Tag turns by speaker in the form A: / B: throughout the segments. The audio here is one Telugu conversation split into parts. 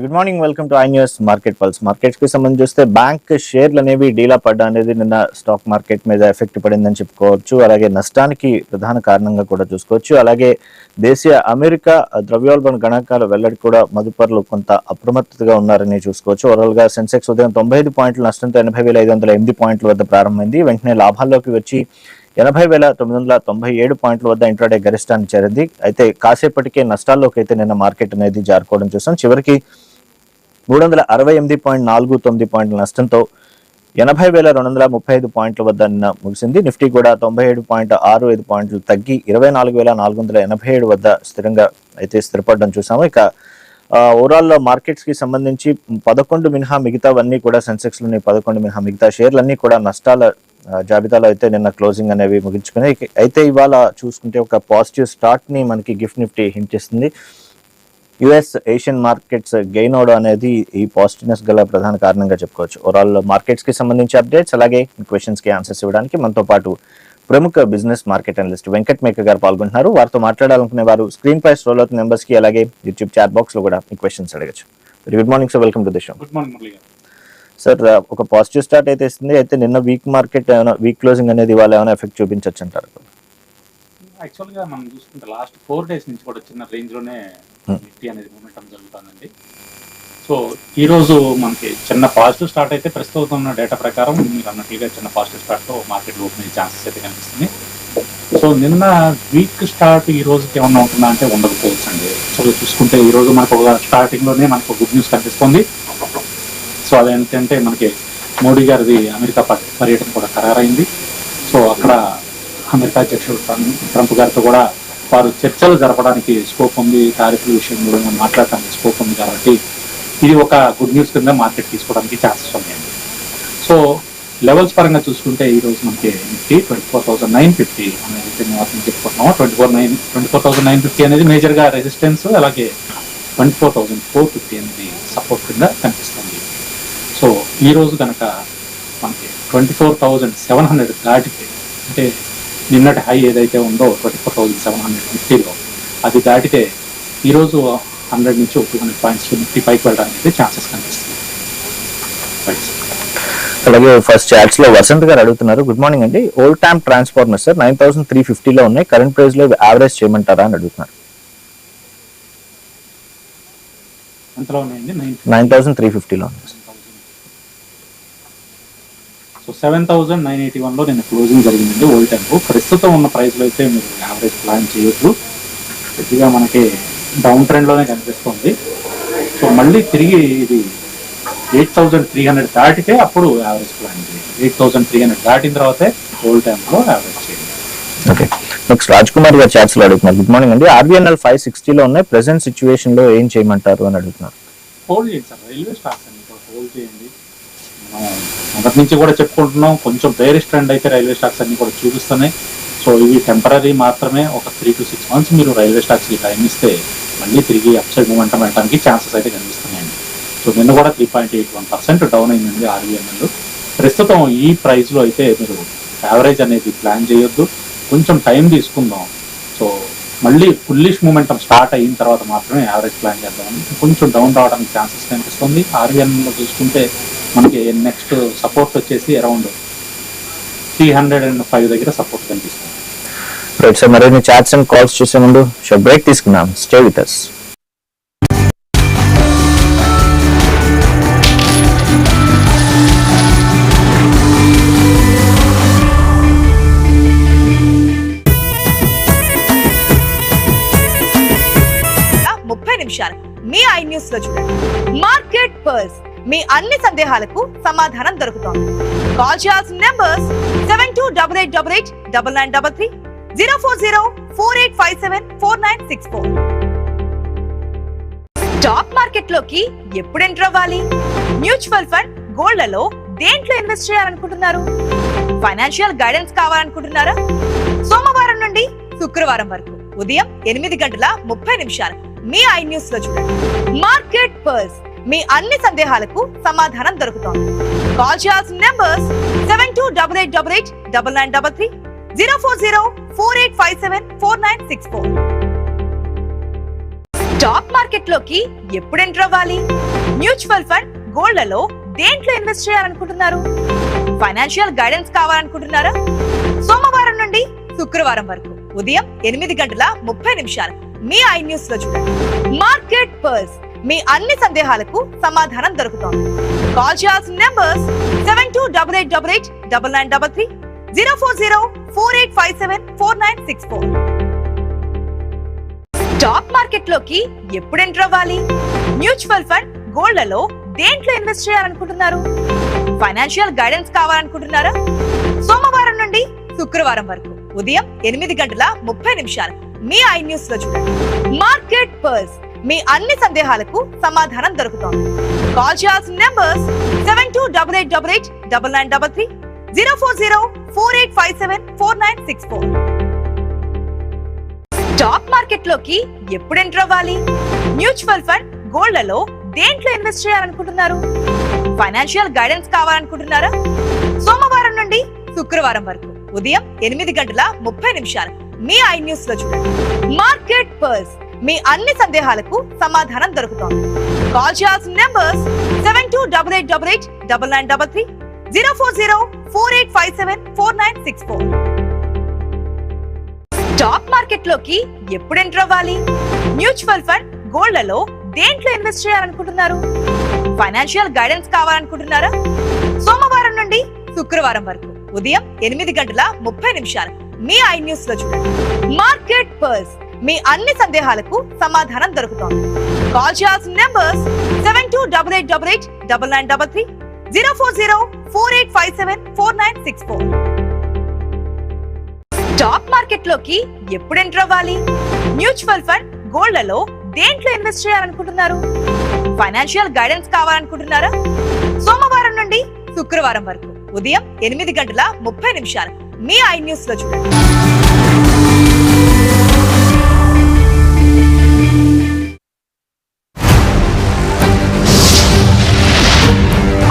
A: Good morning welcome to iNews market pulse మార్కెట్స్కి సంబంధించి చూస్తే బ్యాంక్ షేర్లు అనేవి డీలా పడ్డా అనేది నిన్న స్టాక్ మార్కెట్ మీద ఎఫెక్ట్ పడిందని చెప్పుకోవచ్చు. అలాగే నష్టానికి ప్రధాన కారణంగా కూడా చూసుకోవచ్చు. అలాగే దేశీయ అమెరికా ద్రవ్యోల్బణ గణాంకాల వెల్లడి కూడా మదుపర్లు కొంత అప్రమత్తతగా ఉన్నారని చూసుకోవచ్చు. ఓవరాల్గా సెన్సెక్స్ ఉదయం తొంభై ఐదు పాయింట్ల నష్టంతో ఎనభై వేల ఐదు వందల ఎనిమిది పాయింట్ల వద్ద ప్రారంభమైంది. వెంటనే లాభాల్లోకి వచ్చి ఎనభై వేల తొమ్మిది వందల తొంభై ఏడు పాయింట్ల వద్ద ఇంట్రాడే గరిష్టాన్ని చేరింది. అయితే కాసేపటికే నష్టాల్లోకి అయితే నిన్న మార్కెట్ అనేది జారుకోవడం చూసాం. చివరికి మూడు వందల అరవై ఎనిమిది పాయింట్ నాలుగు తొమ్మిది పాయింట్ల నష్టంతో ఎనభై వేల రెండు వందల ముప్పై ఐదు పాయింట్ల వద్ద నిన్న ముగిసింది. నిఫ్టీ కూడా తొంభై ఏడు పాయింట్ ఆరు ఐదు పాయింట్లు తగ్గి ఇరవై నాలుగు వేల నాలుగు వందల ఎనభై ఏడు వద్ద స్థిరంగా అయితే స్థిరపడడం చూసాము. ఇక ఓవరాల్లో మార్కెట్స్కి సంబంధించి పదకొండు మినహా మిగతావన్నీ కూడా సెన్సెక్స్లోని పదకొండు మినహా మిగతా షేర్లన్నీ కూడా నష్టాల జాబితాలో అయితే నిన్న క్లోజింగ్ అనేవి ముగించుకున్నాయి. అయితే ఇవాళ చూసుకుంటే ఒక పాజిటివ్ స్టార్ట్ని మనకి గిఫ్ట్ నిఫ్టీ హింట్ చేస్తుంది. యుఎస్ ఏషియన్ మార్కెట్స్ గెయిన్ అవడం అనేది ఈ పాజిటివ్నెస్ గల ప్రధాన కారణంగా చెప్పుకోవచ్చు. ఓవరాల్ మార్కెట్స్కి సంబంధించి అప్డేట్స్ అలాగే క్వశ్చన్స్కి ఆన్సర్స్ ఇవ్వడానికి మనతో పాటు ప్రముఖ బిజినెస్ మార్కెట్ అనలిస్ట్ వెంకట్ మేక గారు పాల్గొంటున్నారు. వారితో మాట్లాడాలనుకునే వారు స్క్రీన్ పై స్ట్రోల్ అవుతున్న నెంబర్స్కి అలాగే యూట్యూబ్ చాట్ బాక్స్లో కూడా మీ క్వశ్చన్స్ అడగచ్చు. Good morning sir welcome to the show
B: good morning
A: sir ఒక పాజిటివ్ స్టార్ట్ అయితే ఇస్తుంది. అయితే నిన్న వీక్ మార్కెట్ ఏమైనా వీక్ క్లోజింగ్ అనేది ఇవాళ ఏమైనా ఎఫెక్ట్ చూపించవచ్చు అంటారు?
B: యాక్చువల్గా మనం చూసుకుంటే లాస్ట్ ఫోర్ డేస్ నుంచి కూడా చిన్న రేంజ్లోనే
A: Hmm.
B: నిఫ్టీ అనేది మూమెంటం జరుగుతుందండి. సో ఈ రోజు మనకి చిన్న పాజిటివ్ స్టార్ట్ అయితే ప్రస్తుతం ఉన్న డేటా ప్రకారం మీరు అన్నట్లుగా చిన్న పాజిటివ్ స్టార్ట్తో మార్కెట్ ఓపెన్ అయ్యే ఛాన్సెస్ అయితే కనిపిస్తుంది సో నిన్న వీక్ స్టార్ట్ ఈ రోజుకి ఏమన్నా ఉంటుందా అంటే ఉండకపోవచ్చు అండి సో చూసుకుంటే ఈ రోజు మనకు ఒక స్టార్టింగ్లోనే మనకు గుడ్ న్యూస్ కనిపిస్తుంది. సో అదేంటంటే మనకి మోడీ గారిది అమెరికా పర్య- పర్యటన కూడా ఖరారైంది. సో అక్కడ అమెరికా అధ్యక్షుడు ట్రంప్ ట్రంప్ గారితో కూడా వారు చర్చలు జరపడానికి స్కోప్ ఉంది టారిఫ్ల విషయంలో మాట్లాడటానికి స్కోప్ ఉంది కాబట్టి ఇది ఒక గుడ్ న్యూస్ కింద మార్కెట్ తీసుకోవడానికి ఛాన్సెస్ ఉన్నాయండి సో లెవెల్స్ పరంగా చూసుకుంటే ఈ రోజు మనకి Nifty twenty four thousand nine fifty అనేది మాత్రం చెప్పుకుంటున్నాము. Twenty four nine twenty four thousand nine fifty అనేది మేజర్గా రెసిస్టెన్స్ అలాగే twenty four thousand four fifty అనేది సపోర్ట్ కింద కనిపిస్తుంది. సో ఈ రోజు కనుక మనకి twenty four thousand seven hundred దాటితే అంటే నిన్నటి హై ఏదైతే ఉందో twenty four thousand seven hundred ఫిఫ్టీలో అది దాటితే ఈరోజు హండ్రెడ్ నుంచి టూ హండ్రెడ్ పాయింట్స్ నిఫ్టీ పైకి వెళ్ళడానికి అయితే ఛాన్సెస్ కనిపిస్తుంది.
A: అలాగే ఫస్ట్ చాట్స్లో వసంత్ గారు అడుగుతున్నారు గుడ్ మార్నింగ్ అండి. Old time transformer sir nine thousand three ఫిఫ్టీలో ఉన్నాయి. కరెంట్ ప్రైస్లో యావరేజ్ చేయమంటారా? అని అడుగుతున్నారు.
B: నైన్
A: థౌసండ్ త్రీ ఫిఫ్టీలో ఉంది
B: so seven thousand nine eighty వన్లో నేను క్లోజింగ్ జరిగిందండి ఓల్డ్ టెంపు ప్రస్తుతం ఉన్న ప్రైస్లో అయితే మీరు యావరేజ్ ప్లాన్ చేయొద్దు కొద్దిగా మనకి డౌన్ ట్రెండ్లోనే కనిపిస్తుంది. సో మళ్ళీ తిరిగి ఇది ఎయిట్ థౌసండ్ త్రీ హండ్రెడ్ దాటితే అప్పుడు యావరేజ్ ప్లాన్ చేయండి. ఎయిట్ థౌసండ్ త్రీ హండ్రెడ్ దాటిన తర్వాతే ఓల్డ్ టైంలో యావరేజ్ చేయండి.
A: ఓకే నెక్స్ట్ రాజ్ కుమార్ గారు చాట్స్లో అడుగుతున్నారు. గుడ్ మార్నింగ్ అండి. ఆర్బీఎన్ఎల్ ఫైవ్ సిక్స్టీలో ఉన్నాయి ప్రెసెంట్ సిచ్యువేషన్లో ఏం చేయమంటారు అని అడుగుతున్నారు.
B: హోల్డ్ చేయండి సార్. రైల్వే స్టాక్స్ కూడా హోల్డ్ చేయండి. మొదటి నుంచి కూడా చెప్పుకుంటున్నాం. కొంచెం బేరిష్ ట్రెండ్ అయితే రైల్వే స్టాక్స్ అన్ని కూడా చూపిస్తున్నాయి. సో ఇవి టెంపరీ మాత్రమే ఒక త్రీ టు సిక్స్ మంత్స్ మీరు రైల్వే స్టాక్స్కి టైం ఇస్తే మళ్ళీ తిరిగి అప్సైడ్ మూమెంటం వెళ్ళడానికి ఛాన్సెస్ అయితే కనిపిస్తున్నాయండి. సో నిన్న కూడా three point eight one percent down అయిందండి ఆర్బీఎన్ఎల్ ప్రస్తుతం ఈ ప్రైస్లో అయితే మీరు యావరేజ్ అనేది ప్లాన్ చేయొద్దు. కొంచెం టైం తీసుకుందాం. మళ్ళీ ఫుల్లిష్ మూమెంటం స్టార్ట్ అయిన తర్వాత మాత్రమే యావరేజ్ ప్లాన్ చేద్దామని కొంచెం డౌన్ రావడానికి ఛాన్సెస్ కనిపిస్తుంది. ఆర్బీఎన్లో చూసుకుంటే మనకి నెక్స్ట్ సపోర్ట్ వచ్చేసి around three hundred and five దగ్గర సపోర్ట్ కనిపిస్తుంది.
A: రైట్ సార్ మరి చాట్స్ అండ్ కాల్స్ చూసే ముందు షో బ్రేక్ తీసుకున్నాం స్టే విత్ అస్
C: మీ ఐ న్యూస్లో చూడండి. Market purse. మీ అన్ని సందేహాలకు సమాధానం దొరుకుతోంది. కాల్ చేయాల్సిన numbers seven two double eight double eight double nine double three zero four zero four eight five seven four nine six four. Stock మార్కెట్లోకి ఎప్పుడు ఎంటర్ అవ్వాలి? మ్యూచువల్ ఫండ్ గోల్డ్లలో దేంట్లో ఇన్వెస్ట్ చేయాలనుకుంటున్నారు? ఫైనాన్షియల్ గైడెన్స్ కావాలనుకుంటున్నారా? సోమవారం నుండి శుక్రవారం వరకు ఉదయం ఎనిమిది గంటల ముప్పై నిమిషాలు మీ ఐ న్యూస్లో చూడండి. Market purse. మీ అన్ని సందేహాలకు సమాధానం దొరుకుతోంది. కాల్ చేయాల్సిన numbers seven two double eight double eight double nine double three zero four zero four eight five seven four nine six four. Stock మార్కెట్లోకి ఎప్పుడు ఎంటర్ అవ్వాలి? మ్యూచువల్ ఫండ్ గోల్డ్లలో దేంట్లో ఇన్వెస్ట్ చేయాలనుకుంటున్నారు? ఫైనాన్షియల్ గైడెన్స్ కావాలనుకుంటున్నారా? సోమవారం నుండి శుక్రవారం వరకు ఉదయం ఎనిమిది గంటల ముప్పై నిమిషాలు మీ ఐ న్యూస్లో చూడండి. Market purse. మీ అన్ని సందేహాలకు సమాధానం దొరుకుతోంది. కాల్ చేయాల్సిన numbers seven two double eight double eight double nine double three zero four zero four eight five seven four nine six four. Stock మార్కెట్లోకి ఎప్పుడు ఎంటర్ అవ్వాలి? మ్యూచువల్ ఫండ్ గోల్డ్లలో దేంట్లో ఇన్వెస్ట్ చేయాలనుకుంటున్నారు? ఫైనాన్షియల్ గైడెన్స్ కావాలనుకుంటున్నారా? సోమవారం నుండి శుక్రవారం వరకు ఉదయం ఎనిమిది గంటల ముప్పై నిమిషాలు మీ ఐ న్యూస్లో చూడండి. Market purse. మీ అన్ని సందేహాలకు సమాధానం దొరుకుతోంది. కాల్ చేయాల్సిన numbers seven two double eight double eight double nine double three zero four zero four eight five seven four nine six four. Stock మార్కెట్లోకి ఎప్పుడు ఎంటర్ అవ్వాలి? మ్యూచువల్ ఫండ్ గోల్డ్లలో దేంట్లో ఇన్వెస్ట్ చేయాలనుకుంటున్నారు? ఫైనాన్షియల్ గైడెన్స్ కావాలనుకుంటున్నారా? సోమవారం నుండి శుక్రవారం వరకు ఉదయం ఎనిమిది గంటల ముప్పై నిమిషాలు మీ ఐ న్యూస్లో చూడండి. Market purse. మీ అన్ని సందేహాలకు సమాధానం దొరుకుతోంది. కాల్ చేయాల్సిన numbers seven two double eight double eight double nine double three zero four zero four eight five seven four nine six four. Stock మార్కెట్లోకి ఎప్పుడు ఎంటర్ అవ్వాలి? మ్యూచువల్ ఫండ్ గోల్డ్లలో దేంట్లో ఇన్వెస్ట్ చేయాలనుకుంటున్నారు? ఫైనాన్షియల్ గైడెన్స్ కావాలనుకుంటున్నారా? సోమవారం నుండి శుక్రవారం వరకు ఉదయం ఎనిమిది గంటల ముప్పై నిమిషాలు మీ ఐ న్యూస్లో చూడండి. Market purse. మీ అన్ని సందేహాలకు సమాధానం దొరుకుతోంది. కాల్ చేయాల్సిన numbers seven two double eight double eight double nine double three zero four zero four eight five seven four nine six four. Stock మార్కెట్లోకి ఎప్పుడు ఎంటర్ అవ్వాలి? మ్యూచువల్ ఫండ్ గోల్డ్లలో దేంట్లో ఇన్వెస్ట్ చేయాలనుకుంటున్నారు? ఫైనాన్షియల్ గైడెన్స్ కావాలనుకుంటున్నారా? సోమవారం నుండి శుక్రవారం వరకు ఉదయం ఎనిమిది గంటల ముప్పై నిమిషాలు మీ ఐ న్యూస్లో చూడండి.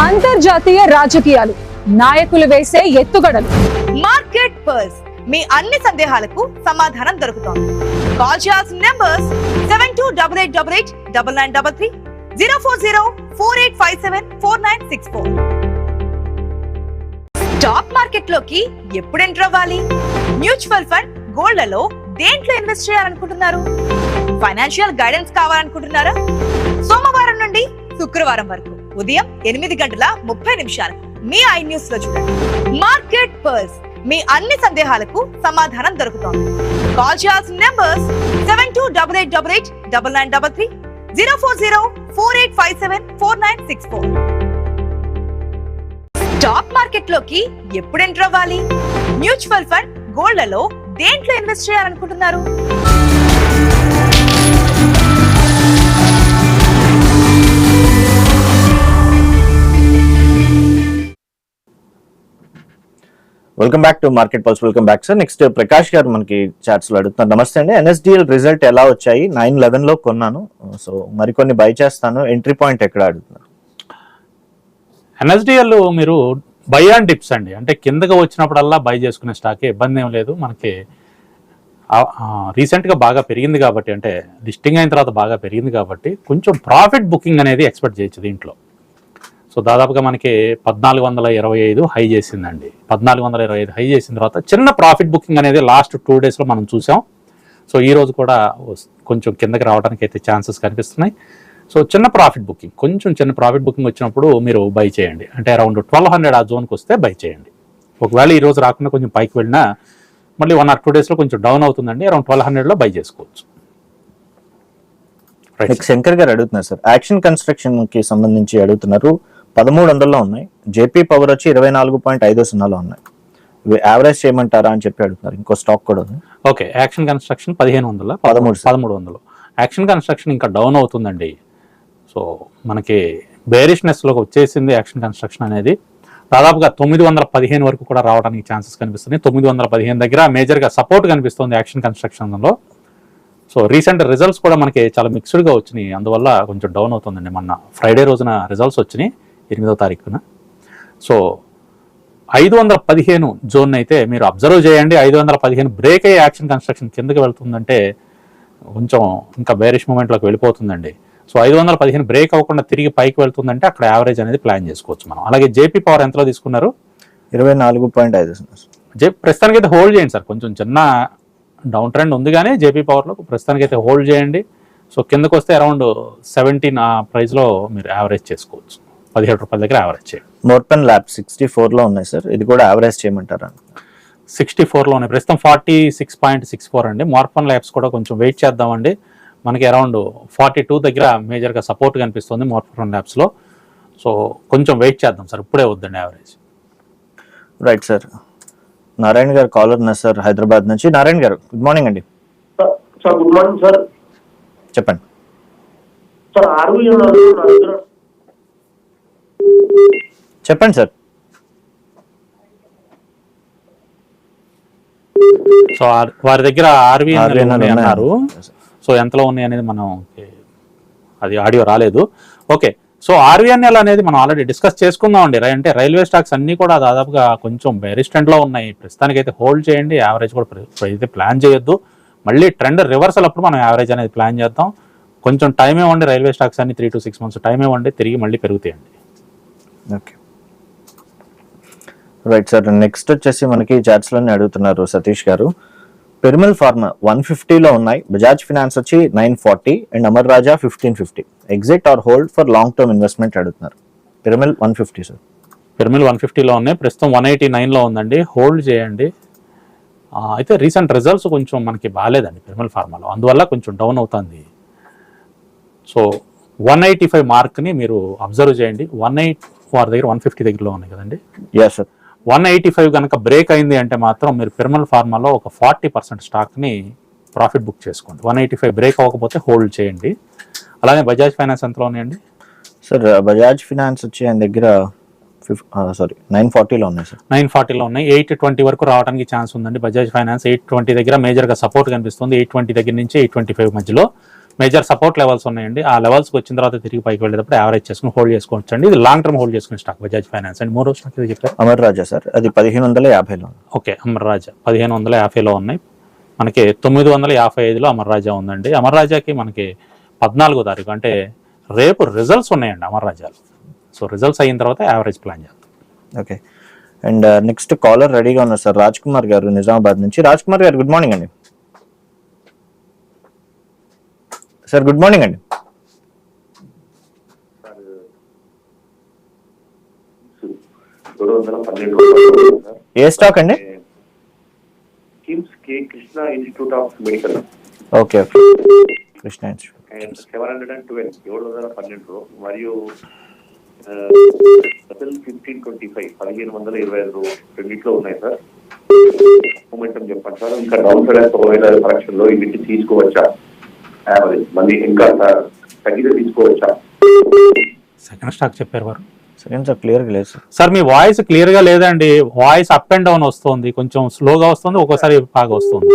D: అంతర్జాతీయ రాజకీయాలు నాయకులు వేసే ఎత్తుగడలు.
C: మార్కెట్ పర్స్ మీ అన్ని సందేహాలకు సమాధానం దొరుకుతోంది. కాల్ చేయాల్సిన numbers seven two double eight double eight double nine double three zero four zero four eight five seven four nine six four stock మార్కెట్లోకి ఎప్పుడు ఎంటర్ అవ్వాలి? మ్యూచువల్ ఫండ్ గోల్డ్లలో దేంట్లో ఇన్వెస్ట్ చేయాలనుకుంటున్నారు? ఫైనాన్షియల్ గైడెన్స్ కావాలనుకుంటున్నారా? సోమవారం నుండి శుక్రవారం వరకు ఉదయం ఎనిమిది గంటల ముప్పై నిమిషాలు మీ ఐ న్యూస్లో చూడండి. Market purse. మీ అన్ని సందేహాలకు సమాధానం దొరుకుతోంది. కాల్ చేయాల్సిన numbers seven two double eight double eight double nine double three zero four zero four eight five seven four nine six four. Stock మార్కెట్లోకి ఎప్పుడు ఎంటర్ అవ్వాలి? మ్యూచువల్ ఫండ్ గోల్డ్లలో దేంట్లో ఇన్వెస్ట్ చేయాలనుకుంటున్నారు?
A: Welcome back to market pulse welcome back sir next Prakash గారు మనకి చాట్స్లో అడుగుతున్నారు. నమస్తే అండి. ఎన్ఎస్డిఎల్ రిజల్ట్ ఎలా వచ్చాయి? నైన్ లెవెన్లో కొన్నాను. సో మరికొన్ని బై చేస్తాను. ఎంట్రీ పాయింట్ ఎక్కడ అడుగుతున్నారు?
B: ఎన్ఎస్డిఎల్లో మీరు బై అండ్ డిప్స్ అండి. అంటే కిందకి వచ్చినప్పుడల్లా బై చేసుకునే స్టాకే ఇబ్బంది ఏం లేదు. మనకి రీసెంట్గా బాగా పెరిగింది కాబట్టి అంటే లిస్టింగ్ అయిన తర్వాత బాగా పెరిగింది కాబట్టి కొంచెం ప్రాఫిట్ బుకింగ్ అనేది ఎక్స్పెక్ట్ చేయొచ్చు దీంట్లో. సో దాదాపుగా మనకి పద్నాలుగు వందల ఇరవై ఐదు హై చేసిందండి. పద్నాలుగు వందల ఇరవై ఐదు హై చేసిన తర్వాత చిన్న ప్రాఫిట్ బుకింగ్ అనేది లాస్ట్ టూ డేస్లో మనం చూసాం. సో ఈ రోజు కూడా కొంచెం కిందకి రావడానికి అయితే ఛాన్సెస్ కనిపిస్తున్నాయి. సో చిన్న ప్రాఫిట్ బుకింగ్ కొంచెం చిన్న ప్రాఫిట్ బుకింగ్ వచ్చినప్పుడు మీరు బై చేయండి. అంటే అరౌండ్ ట్వెల్వ్ హండ్రెడ్ ఆ జోన్కి వస్తే బై చేయండి. ఒకవేళ ఈ రోజు రాకుండా కొంచెం పైకి వెళ్ళినా మళ్ళీ వన్ ఆర్ టూ డేస్లో కొంచెం డౌన్ అవుతుందండి అరౌండ్ ట్వెల్వ్ హండ్రెడ్లో బై చేసుకోవచ్చు.
A: శంకర్ గారు అడుగుతున్నారు సార్ యాక్షన్ కన్స్ట్రక్షన్కి సంబంధించి అడుగుతున్నారు. పదమూడు వందల్లో ఉన్నాయి. జేపీ పవర్ వచ్చి ఇరవై నాలుగు పాయింట్ ఐదు సున్నాలో ఉన్నాయి. యావరేజ్ చేయమంటారా అని చెప్పి అడుగుతున్నారు. ఇంకో స్టాక్ కూడా ఉంది.
B: ఓకే యాక్షన్ కన్స్ట్రక్షన్ పదిహేను వందల
A: పదమూడు.
B: పదమూడు వందలు. యాక్షన్ కన్స్ట్రక్షన్ ఇంకా డౌన్ అవుతుందండి. సో మనకి బేరిష్నెస్లోకి వచ్చేసింది యాక్షన్ కన్స్ట్రక్షన్ అనేది. దాదాపుగా తొమ్మిది వందల పదిహేను వరకు కూడా రావడానికి ఛాన్సెస్ కనిపిస్తుంది తొమ్మిది వందల పదిహేను దగ్గర మేజర్గా సపోర్ట్ కనిపిస్తుంది యాక్షన్ కన్స్ట్రక్షన్లో సో రీసెంట్ రిజల్ట్స్ కూడా మనకి చాలా మిక్స్డ్గా వచ్చినాయి. అందువల్ల కొంచెం డౌన్ అవుతుందండి. మొన్న ఫ్రైడే రోజున రిజల్ట్స్ వచ్చినాయి. ఎనిమిదో తారీఖున. సో ఐదు వందల పదిహేను జోన్ అయితే మీరు అబ్జర్వ్ చేయండి. ఐదు వందల పదిహేను బ్రేక్ అయ్యే యాక్షన్ కన్స్ట్రక్షన్ కిందకి వెళ్తుందంటే కొంచెం ఇంకా బేరిష్ మూమెంట్లోకి వెళ్ళిపోతుందండి. సో ఐదు వందల పదిహేను బ్రేక్ అవ్వకుండా తిరిగి పైకి వెళ్తుందంటే అక్కడ యావరేజ్ అనేది ప్లాన్ చేసుకోవచ్చు మనం. అలాగే జేపీ పవర్ ఎంతలో తీసుకున్నారు?
A: ఇరవై నాలుగు పాయింట్ ఐదు
B: జే ప్రస్తుతానికి అయితే హోల్డ్ చేయండి సార్. కొంచెం చిన్న డౌన్ ట్రెండ్ ఉంది కానీ జేపీ పవర్లో ప్రస్తుతానికి అయితే హోల్డ్ చేయండి. సో కిందకు వస్తే అరౌండ్ సెవెంటీన్ ఆ ప్రైస్లో మీరు యావరేజ్ చేసుకోవచ్చు. పదిహేడు రూపాయల దగ్గర యావరేజ్ చేయండి.
A: మోర్పెన్ ల్యాబ్ సిక్స్టీ ఫోర్లో ఉన్నాయి సార్. ఇది కూడా యావరేజ్ చేయమంటారా?
B: సిక్స్టీ ఫోర్లో ఉన్నాయి ప్రస్తుతం forty six point six four అండి. మార్పన్ ల్యాబ్స్ కూడా కొంచెం వెయిట్ చేద్దామండి. మనకి అరౌండ్ ఫార్టీ టూ దగ్గర మేజర్గా సపోర్ట్ కనిపిస్తుంది మార్పన్ ల్యాబ్స్లో. సో కొంచెం వెయిట్ చేద్దాం సార్ ఇప్పుడే వద్దండి యావరేజ్.
A: Right sir. నారాయణ గారు కాలర్ ఉన్నారు సార్ హైదరాబాద్ నుంచి. నారాయణ గారు గుడ్ మార్నింగ్ అండి.
E: Sir good morning sir.
A: చెప్పండి.
E: సార్
A: చెప్పండి సార్.
B: సో వారి దగ్గర ఆర్వీ. అన్నారు. సో ఎంతలో ఉన్నాయి అనేది మనం అది ఆడియో రాలేదు. ఓకే సో ఆర్వీఎన్ఎల్ అనేది మనం ఆల్రెడీ డిస్కస్ చేసుకుందాం అండి. అంటే రైల్వే స్టాక్స్ అన్నీ కూడా దాదాపుగా కొంచెం బెరిస్టెంట్లో ఉన్నాయి. ప్రస్తుతానికి అయితే హోల్డ్ చేయండి. యావరేజ్ కూడా అయితే ప్లాన్ చేయొద్దు. మళ్ళీ ట్రెండ్ రివర్సల్ అప్పుడు మనం యావరేజ్ అనేది ప్లాన్ చేద్దాం. కొంచెం టైం ఇవ్వండి రైల్వే స్టాక్స్ అన్ని three to six months time ఇవ్వండి తిరిగి మళ్ళీ పెరుగుతాయండి.
A: ఓకే. రైట్ సార్ నెక్స్ట్ వచ్చేసి మనకి చాట్స్లోనే అడుగుతున్నారు సతీష్ గారు. పెరిమల్ ఫార్మా వన్ ఫిఫ్టీలో ఉన్నాయి. బజాజ్ ఫినాన్స్ వచ్చి nine forty and Amar Raja fifteen fifty exit or hold for long term investment అడుగుతున్నారు Piramal one fifty sir
B: Piramal one ఫిఫ్టీలో ఉన్నాయి. ప్రస్తుతం వన్ ఎయిటీ నైన్లో ఉందండి. హోల్డ్ చేయండి. అయితే రీసెంట్ రిజల్ట్స్ కొంచెం మనకి బాగాలేదండి పిరమిల్ ఫార్మాలో అందువల్ల కొంచెం డౌన్ అవుతుంది. సో వన్ ఎయిటీ ఫైవ్ మార్క్ని మీరు అబ్జర్వ్ చేయండి. వన్ ఎయిట్ వారి దగ్గర వన్ ఫిఫ్టీ దగ్గరలో ఉన్నాయి కదండి.
A: Yeah sir
B: one eighty five కనుక బ్రేక్ అయింది అంటే మాత్రం మీరు పిరమిల్ ఫార్మాలో ఒక ఫార్టీ పర్సెంట్ స్టాక్ని ప్రాఫిట్ బుక్ చేసుకోండి. వన్ ఎయిటీ ఫైవ్ బ్రేక్ అవ్వకపోతే హోల్డ్ చేయండి. అలానే బజాజ్ ఫైనాన్స్ ఎంతలో ఉన్నాయండి?
A: సార్ బజాజ్ ఫినాన్స్ వచ్చి ఆయన దగ్గర సారీ నైన్ ఫార్టీలో ఉన్నాయి సార్.
B: నైన్ ఫార్టీలో ఉన్నాయి. ఎయిట్ ట్వంటీ వరకు రావడానికి ఛాన్స్ ఉందండి బజాజ్ ఫైనాన్స్. ఎయిట్ ట్వంటీ దగ్గర మేజర్గా సపోర్ట్ కనిపిస్తుంది. ఎయిట్ ట్వంటీ దగ్గర నుంచి ఎయిట్ ట్వంటీ ఫైవ్ మధ్యలో. మేజర్ సపోర్ట్ లెవెల్స్ ఉన్నాయండి. ఆ లెవెల్స్కి వచ్చిన తర్వాత తిరిగి పైకి వెళ్ళేటప్పుడు యావరేజ్ చేసుకుని హోల్డ్ చేసుకోవచ్చు అండి ఇది లాంగ్ టర్మ్ హోల్డ్ చేసుకునే స్టాక్ బజాజ్ ఫైనాన్స్ అండ్. మూడో స్టాక్ ఇది చెప్పారు?
A: అమర్ రాజా సార్. అది పదిహేను వందల యాభైలో
B: ఓకే అమర్రాజా పదిహేను వందల యాభైలో ఉన్నాయి. మనకి తొమ్మిది వందల యాభై ఐదులో అమర్రాజా ఉందండి. అమర్రాజాకి మనకి పద్నాలుగో తారీఖు అంటే రేపు రిజల్ట్స్ ఉన్నాయండి అమర్రాజాలు సో రిజల్ట్స్ అయిన తర్వాత యావరేజ్ ప్లాన్ చేద్దాం.
A: ఓకే. అండ్ నెక్స్ట్ కాలర్ రెడీగా ఉన్నారు సార్. రాజ్ కుమార్ గారు నిజామాబాద్ నుంచి. రాజ్ కుమార్ గారు గుడ్ మార్నింగ్ అండి. సార్ గుడ్ మార్నింగ్ అండి. ఏ స్టాక్ అండి?
E: KIMS K Krishna Institute of Medical.
A: Okay okay. Krishna Institute.
E: Seven hundred and twelve ఏడు వందల పన్నెండు మరియు ఫిఫ్టీన్ ట్వంటీ ఫైవ్ పదిహేను వందల ఇరవై ఐదు రెండిట్లో ఉన్నాయి సార్. మూమెంటం చెప్పండి సార్ ఇంకా డౌన్ సైడ్ ఒకవేళ కరెక్షన్లో ఇవి తీసుకోవచ్చా? యావరేజ్ మళ్ళీ ఇంకా సార్ తగ్గితే తీసుకోవచ్చా?
B: సెకండ్ స్టాక్ చెప్పారు వారు.
A: సెకండ్ సార్ క్లియర్గా లేదు సార్
B: సార్ మీ వాయిస్ క్లియర్గా లేదండి. వాయిస్ అప్ అండ్ డౌన్ వస్తుంది. కొంచెం స్లోగా వస్తుంది ఒక్కోసారి బాగా వస్తుంది.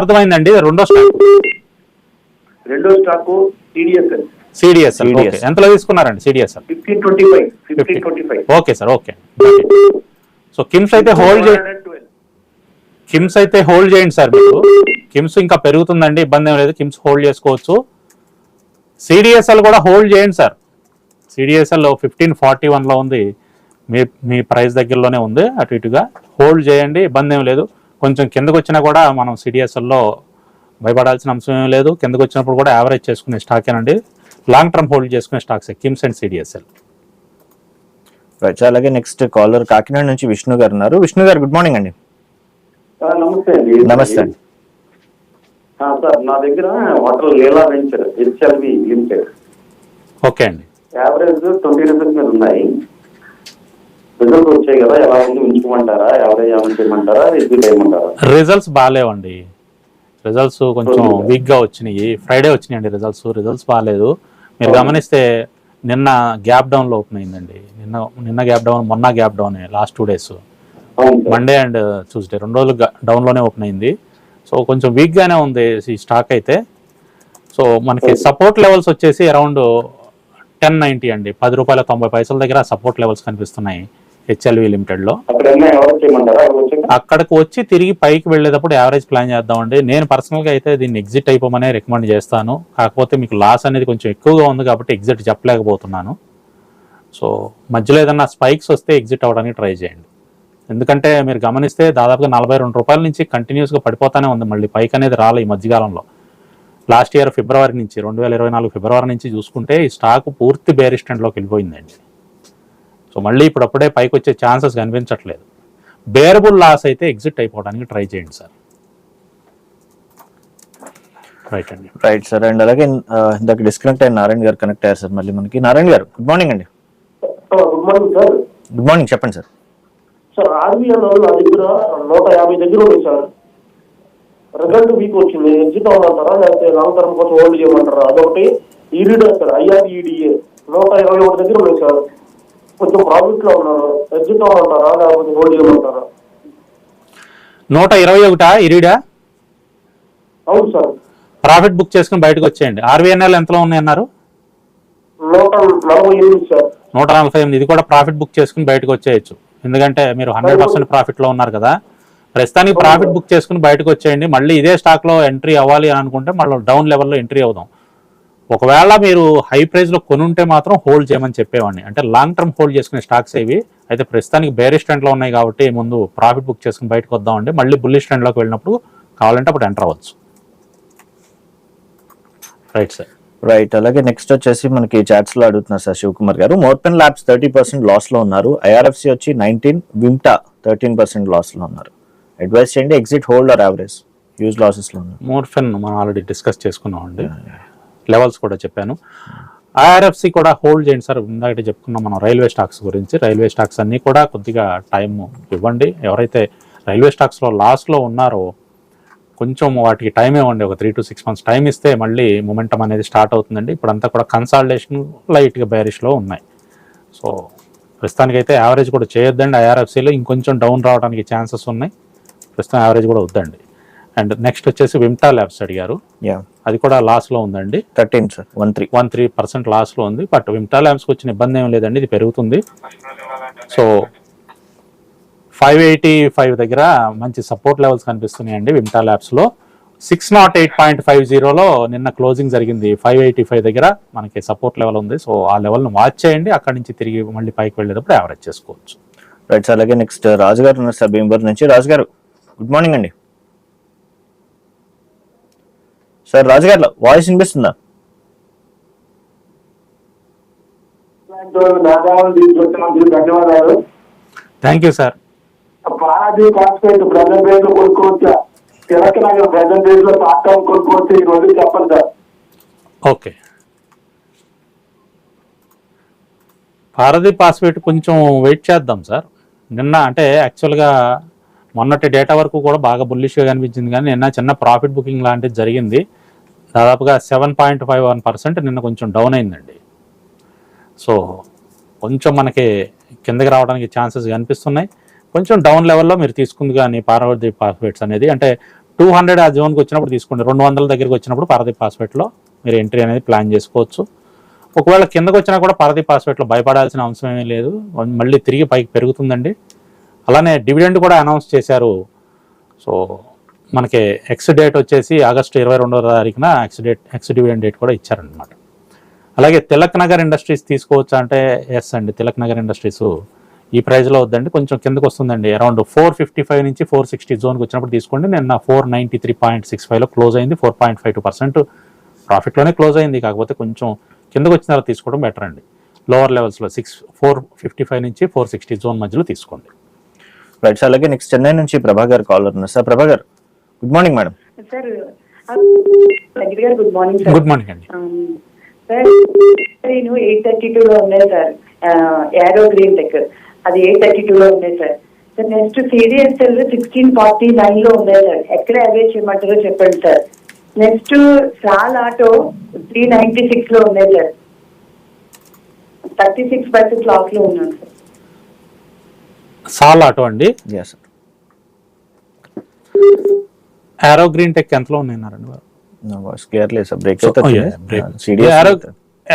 B: అర్థమైందండి. రెండో స్టాక్
E: రెండో స్టాకు టీడీఎస్ఎల్
B: సిడిఎస్ఎల్. ఎంతలో తీసుకున్నారండి CDSL
E: fifteen twenty five
B: okay sir okay so KIMS అయితే హోల్డ్ కిమ్స్ అయితే హోల్డ్ చేయండి సార్ మీరు. కిమ్స్ ఇంకా పెరుగుతుందండి ఇబ్బంది ఏం లేదు. కిమ్స్ హోల్డ్ చేసుకోవచ్చు. సిడిఎస్ఎల్ కూడా హోల్డ్ చేయండి సార్. సిడిఎస్ఎల్ ఫిఫ్టీన్ ఫార్టీ వన్లో ఉంది. మీ మీ ప్రైస్ దగ్గరలోనే ఉంది. అటు ఇటుగా హోల్డ్ చేయండి ఇబ్బంది ఏం లేదు. కొంచెం కిందకు వచ్చినా కూడా మనం సిడిఎస్ఎల్లో భయపడాల్సిన అంశం ఏం లేదు. కిందకు వచ్చినప్పుడు కూడా యావరేజ్ చేసుకునే స్టాకేనండి లాంగ్ టర్మ్ హోల్డ్ చేసుకునే stocks KIMS and CDSL.
A: Right అలాగే నెక్స్ట్ కాలర్ కాకినాడ నుంచి విష్ణు గారు ఉన్నారు. విష్ణు గారు గుడ్ మార్నింగ్ అండి.
E: నమస్తే అండి.
A: నమస్తే అండి.
E: సార్ నా దగ్గర Hotel Leela Venture HLV Limited.
B: Okay అండి.
E: యావరేజ్ ట్వంటీ రూపీస్ మీద ఉన్నాయి. రిజల్ట్ వచ్చాయి కదా ఎలా ఉంది ఉంచుకోమంటారా యావరేజ్ ఏమైనా చేయమంటారా
B: రిజల్ట్స్ బాగాలేవండి. రిజల్ట్స్ కొంచెం వీక్గా వచ్చినాయి. ఫ్రైడే వచ్చినాయండి రిజల్ట్స్. రిజల్ట్స్ బాగాలేదు. మీరు గమనిస్తే నిన్న గ్యాప్ డౌన్లో ఓపెన్ అయిందండి. నిన్న నిన్న గ్యాప్ డౌన్ మొన్న gap down last two days. Monday and Tuesday రెండు రోజులు డౌన్లోనే ఓపెన్ అయింది. సో కొంచెం వీక్ గానే ఉంది ఈ స్టాక్ అయితే. సో మనకి సపోర్ట్ లెవెల్స్ వచ్చేసి అరౌండ్ టెన్ నైంటీ అండి. పది రూపాయల తొంభై పైసల దగ్గర సపోర్ట్ లెవెల్స్ కనిపిస్తున్నాయి హెచ్ఎల్వి లిమిటెడ్లో
E: అక్కడ వచ్చాక
B: అక్కడికి వచ్చి? తిరిగి పైకి వెళ్ళేటప్పుడు యావరేజ్ ప్లాన్ చేద్దామండి. నేను పర్సనల్గా అయితే దీన్ని ఎగ్జిట్ అయిపోమనే రికమెండ్ చేస్తాను. కాకపోతే మీకు లాస్ అనేది కొంచెం ఎక్కువగా ఉంది కాబట్టి ఎగ్జిట్ చెప్పలేకపోతున్నాను. సో మధ్యలో ఏదన్నా స్పైక్స్ వస్తే ఎగ్జిట్ అవ్వడానికి ట్రై చేయండి. ఎందుకంటే మీరు గమనిస్తే దాదాపుగా నలభై రెండు రూపాయల నుంచి కంటిన్యూస్గా పడిపోతానే ఉంది మళ్ళీ పైక్ అనేది రాలే ఈ మధ్యకాలంలో. లాస్ట్ ఇయర్ ఫిబ్రవరి నుంచి రెండు వేల ఇరవై నాలుగు ఫిబ్రవరి నుంచి చూసుకుంటే ఈ స్టాక్ పూర్తి బేరిస్టెంట్లోకి వెళ్ళిపోయిందండి. సో మళ్ళీ ఇప్పుడు అప్పుడే పైకి వచ్చే ఛాన్సెస్ కనిపించట్లేదు. బేరబుల్ లాస్ అయితే ఎగ్జిట్ అయిపోవడానికి ట్రై చేయండి సార్. రైట్ అండి.
A: రైట్ సార్ అండ్ అలాగే ఇందాక డిస్కనెక్ట్ అయిన నారాయణ గారు కనెక్ట్ అయ్యారు సార్. మళ్ళీ మనకి నారాయణ గారు గుడ్ మార్నింగ్ అండి.
F: Good morning sir
A: good morning చెప్పండి సార్.
F: సార్ ఆర్బీఐ నా దగ్గర నూట యాభై దగ్గర ఉంది సార్ రిజల్ట్ వీక్ వచ్చింది ఎగ్జిట్ అవ్వమంటారా లేకపోతే లాంగ్ టర్మ్ కోసం హోల్డ్ చేయమంటారా అదొకటి ఈడీడే సార్ ఐఆర్ఈడిఏ నూట ఇరవై ఒకటి దగ్గర ఉంది సార్ కొంచెం ప్రాఫిట్లో ఉన్నారు ఎగ్జిట్ అవ్వమంటారా లేకపోతే హోల్డ్ చేయమంటారా
B: నూట ఇరవై ఒకటా ఇరీడా
F: అవును సార్
B: ప్రాఫిట్ బుక్ చేసుకుని బయటకు వచ్చేయండి. ఆర్వీఎన్ఎల్ ఎంతలో ఉన్నాయి అన్నారు
F: నూట నలభై ఎనిమిది సార్
B: నూట నలభై ఎనిమిది. ఇది కూడా ప్రాఫిట్ బుక్ చేసుకుని బయటకు వచ్చేయచ్చు. ఎందుకంటే మీరు హండ్రెడ్ పర్సెంట్ ప్రాఫిట్లో ఉన్నారు కదా. ప్రస్తుతానికి ప్రాఫిట్ బుక్ చేసుకుని బయటకు వచ్చేయండి. మళ్ళీ ఇదే స్టాక్లో ఎంట్రీ అవ్వాలి అని అనుకుంటే మళ్ళీ డౌన్ లెవెల్లో ఎంట్రీ అవుదాం. ఒకవేళ మీరు హై ప్రైస్లో కొనుంటే మాత్రం హోల్డ్ చేయమని చెప్పేవాడిని. అంటే లాంగ్ టర్మ్ హోల్డ్ చేసుకునే స్టాక్స్ ఇవి అయితే ప్రస్తుతానికి బేరీ స్టాండ్లో ఉన్నాయి కాబట్టి ముందు ప్రాఫిట్ బుక్ చేసుకుని బయటకు వద్దామండి. మళ్ళీ బుల్లి స్టాండ్లోకి వెళ్ళినప్పుడు కావాలంటే అప్పుడు ఎంటర్ అవ్వచ్చు. రైట్ సార్
A: రైట్ అలాగే నెక్స్ట్ వచ్చేసి మనకి చాట్స్లో అడుగుతున్నారు sir Shivakumar garu. Morepen labs thirty percent లాస్లో ఉన్నారు. ఐఆర్ఎఫ్సి వచ్చి నైన్టీన్ విమ్టా థర్టీన్ పర్సెంట్ లాస్లో ఉన్నారు. అడ్వైస్ చేయండి exit hold or average use లాసెస్లో ఉన్నారు.
B: మోర్ఫెన్ మనం ఆల్రెడీ డిస్కస్ చేసుకున్నామండి. లెవెల్స్ కూడా చెప్పాను. ఐఆర్ఎఫ్సి కూడా హోల్డ్ చేయండి సార్. ఇందాక చెప్పుకున్నాం మనం రైల్వే స్టాక్స్ గురించి. రైల్వే స్టాక్స్ అన్నీ కూడా కొద్దిగా టైం ఇవ్వండి. ఎవరైతే రైల్వే స్టాక్స్లో లాస్లో ఉన్నారో కొంచెం వాటికి టైం ఇవ్వండి ఒక three to six months time ఇస్తే మళ్ళీ మొమెంటం అనేది స్టార్ట్ అవుతుందండి. ఇప్పుడంతా కూడా కన్సాలిడేషన్ లైట్గా బేరిష్లో ఉన్నాయి. సో ప్రస్తుతానికైతే యావరేజ్ కూడా చేయొద్దండి. ఐఆర్ఎఫ్సీలో ఇంకొంచెం డౌన్ రావడానికి ఛాన్సెస్ ఉన్నాయి. ప్రస్తుతం యావరేజ్ కూడా వద్దండి. అండ్ నెక్స్ట్ వచ్చేసి విమ్టా ల్యాబ్స్ అడిగారు. అది కూడా లాస్లో ఉందండి.
A: Thirteen sir one three
B: one three percent లాస్లో ఉంది. బట్ విమ్టా ల్యాబ్స్కి వచ్చిన ఇబ్బంది ఏం లేదండి. ఇది పెరుగుతుంది. సో ఫైవ్ ఎయిటీ ఫైవ్ దగ్గర మంచి సపోర్ట్ లెవెల్స్ కనిపిస్తున్నాయండి Vimta ల్యాబ్స్లో six nought eight point five జీరోలో నిన్న క్లోజింగ్ జరిగింది. ఫైవ్ ఎయిటీ ఫైవ్ దగ్గర మనకి సపోర్ట్ లెవెల్ ఉంది. సో ఆ లెవెల్ను వాచ్ చేయండి. అక్కడి నుంచి తిరిగి మళ్ళీ పైకి వెళ్ళేటప్పుడు యావరేజ్ చేసుకోవచ్చు.
A: రైట్ సార్ అలాగే నెక్స్ట్ రాజు గారు ఉన్నారు సార్ భీమవరం నుంచి. రాజు గారు గుడ్ మార్నింగ్ అండి. సార్ రాజు గారు వాయిస్ వినిపిస్తుందా?
F: ధన్యవాదాలు
B: థ్యాంక్ యూ సార్
F: పారాది కాన్స్టేట్ ప్రజెంట్ రేట్లో కొనుక్కోవచ్చా తిరక్ నగర్ ప్రజెంట్ రేట్లో పార్ట్ టైం కొనుక్కోవచ్చు. ఈ రోజు చెప్పండి సార్.
B: ఓకే. పారదీ పాస్వర్డ్ కొంచెం వెయిట్ చేద్దాం సార్. నిన్న అంటే యాక్చువల్గా మొన్నటి డేటా వరకు కూడా బాగా బుల్లిష్గా కనిపించింది కానీ నిన్న చిన్న ప్రాఫిట్ బుకింగ్ లాంటిది జరిగింది. దాదాపుగా seven point five one percent నిన్న కొంచెం డౌన్ అయిందండి. సో కొంచెం మనకి కిందకి రావడానికి ఛాన్సెస్ కనిపిస్తున్నాయి. కొంచెం డౌన్ లెవెల్లో మీరు తీసుకుంది కానీ పార్వతి పాస్వేట్స్ అనేది అంటే టూ హండ్రెడ్ ఆ జోన్కి వచ్చినప్పుడు తీసుకోండి. రెండు వందల దగ్గరికి వచ్చినప్పుడు పారదీ పాస్వేట్లో మీరు ఎంట్రీ అనేది ప్లాన్ చేసుకోవచ్చు. ఒకవేళ కిందకు వచ్చినా కూడా పారదీప్ పాస్వేట్లో భయపడాల్సిన అవసరం ఏమీ లేదు. మళ్ళీ తిరిగి పైకి పెరుగుతుందండి. అలానే డివిడెండ్ కూడా అనౌన్స్ చేశారు. సో మనకి ఎక్స్ డేట్ వచ్చేసి ఆగస్టు ఇరవై రెండవ తారీఖున ex date ex dividend date కూడా ఇచ్చారనమాట అలాగే తిలక్ నగర్ ఇండస్ట్రీస్ తీసుకోవచ్చా అంటే ఎస్ అండి. తిలక్ నగర్ ఇండస్ట్రీస్ ఈ ప్రైస్లో వద్దండి. కొంచెం కిందకు వస్తుందండి. అరౌండ్ ఫోర్ ఫిఫ్టీ ఫైవ్ నుంచి ఫోర్ సిక్స్టీ జోన్కి వచ్చినప్పుడు తీసుకోండి. నిన్న four ninety three point six ఫైవ్లో క్లోజ్ అయింది. Four point five two percent ప్రాఫిట్లోనే close అయింది. కాకపోతే కొంచెం కిందకు వచ్చిన తర్వాత తీసుకోవడం బెటర్ అండి. లోవర్ లెవెల్స్లో సిక్స్ ఫోర్ ఫిఫ్టీ ఫైవ్ నుంచి ఫోర్ సిక్స్టీ జోన్ మధ్యలో తీసుకోండి.
A: Right sir. అలాగే నెక్స్ట్ చెన్నై నుంచి ప్రభాకర్ కాలర్ ఉన్నారు sir Prabhakar good morning madam.
G: Sir good morning sir.
B: Good morning అండి.
G: సార్ నేను ఎయిట్ థర్టీ టూలో ఉన్నాయి సార్. Arrow Green Tech. అది ఎయిట్ థర్టీ టూలో ఉన్నాయి sir. Sir next CDSL sixteen forty నైన్లో ఉన్నాయి సార్. ఎక్కడ అవేజ్ చేయమంటారో చెప్పండి సార్. నెక్స్ట్ సాల్ ఆటో త్రీ నైంటీ సిక్స్లో ఉన్నాయి సార్. థర్టీ సిక్స్ పర్సెంట్ లాస్లో ఉన్నాను సార్.
B: సాల్ ఆటో అండి? ఆరో గ్రీన్ టెక్ ఎంతలో
A: నా వాయిస్ క్లియర్ లేదు sir. Break
B: So, oh. Arrow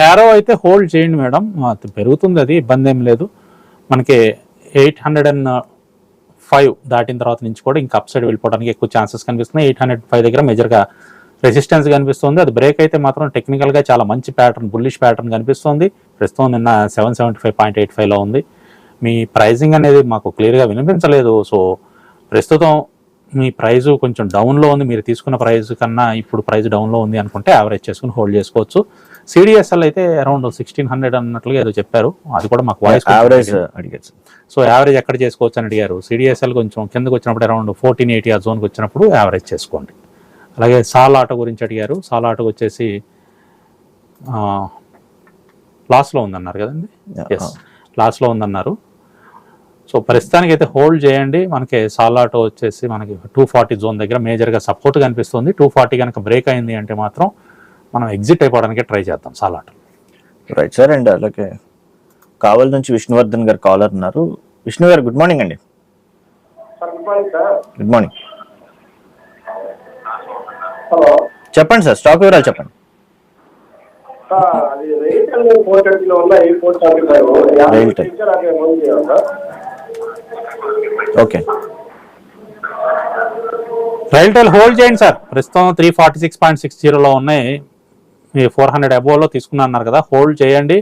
B: Arrow అయితే హోల్డ్ చేయండి మేడం. అది పెరుగుతుంది అది ఇబ్బంది ఏం లేదు. మనకి ఎయిట్ హండ్రెడ్ అండ్ ఫైవ్ దాటిన తర్వాత నుంచి కూడా ఇంకా అప్ సైడ్ వెళ్ళిపోవడానికి ఎక్కువ ఛాన్సెస్ కనిపిస్తున్నాయి. ఎయిట్ హండ్రెడ్ ఫైవ్ దగ్గర మేజర్గా రెసిస్టెన్స్ కనిపిస్తుంది. అది బ్రేక్ అయితే మాత్రం టెక్నికల్గా చాలా మంచి ప్యాటర్న్ బుల్లిష్ ప్యాటర్న్ కనిపిస్తుంది. ప్రస్తుతం నిన్న seven seventy five point eight ఫైవ్లో ఉంది. మీ ప్రైజింగ్ అనేది మాకు క్లియర్గా వినిపించలేదు. సో ప్రస్తుతం మీ ప్రైస్ కొంచెం డౌన్లో ఉంది. మీరు తీసుకున్న ప్రైస్ కన్నా ఇప్పుడు ప్రైస్ డౌన్లో ఉంది అనుకుంటే యావరేజ్ చేసుకుని హోల్డ్ చేసుకోవచ్చు. సిడిఎస్ఎల్ అయితే అరౌండ్ సిక్స్టీన్ హండ్రెడ్ అన్నట్లుగా ఏదో చెప్పారు. అది కూడా మాకు వాయిస్
A: యావరేజ్ అడిగారు
B: సో యావరేజ్ ఎక్కడ చేసుకోవచ్చు అని అడిగారు. సిడిఎస్ఎల్ కొంచెం కిందకు వచ్చినప్పుడు అరౌండ్ ఫోర్టీన్ ఎయిటీ ఆ జోన్కి వచ్చినప్పుడు యావరేజ్ చేసుకోండి. అలాగే సాల్ ఆటో గురించి అడిగారు. సాల్ ఆటో వచ్చేసి లాస్లో ఉందన్నారు కదండి. ఎస్ లాస్లో ఉందన్నారు. సో ప్రస్తుతానికి అయితే హోల్డ్ చేయండి. మనకి సాల్ ఆటో వచ్చేసి మనకి టూ ఫార్టీ జోన్ దగ్గర మేజర్గా సపోర్ట్ కనిపిస్తుంది. టూ ఫార్టీ కనుక బ్రేక్ అయింది అంటే మాత్రం మనం ఎగ్జిట్ అయిపోవడానికి ట్రై చేద్దాం సాల్ ఆటో
A: రైట్ సార్ అండ్ అలాగే కావల్ నుంచి విష్ణువర్ధన్ గారు కాలర్ ఉన్నారు. విష్ణు గారు గుడ్ మార్నింగ్ అండి. గుడ్ మార్నింగ్
F: హలో
A: చెప్పండి సార్ స్టాక్ వివరాలు చెప్పండి.
F: అది రేట్
A: ఓకే.
B: రైల్టెల్ హోల్డ్ చేయండి సార్. ప్రస్తుతం three forty six point six జీరోలో ఉన్నాయి. మీ ఫోర్ హండ్రెడ్ అబోవ్లో తీసుకున్నా అన్నారు కదా. హోల్డ్ చేయండి.